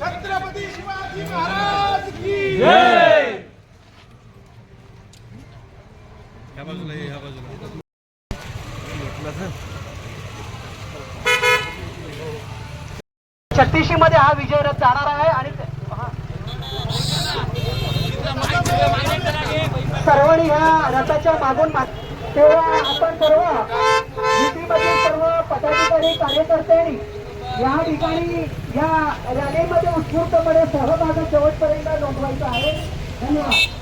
छत्रपती शिवाजी महाराज की छत्तीशी मध्ये हा विजय रथ जाणार आहे आणि हा. सर्वांनी ह्या रथाच्या मागून मा- तेव्हा आपण सर्व युतीमधील सर्व पदाधिकारी कार्यकर्त्यांनी या ठिकाणी या रॅलीमध्ये उत्स्फूर्तपणे सहभाग शेवटपर्यंत नोंदवायचा आहे. धन्यवाद.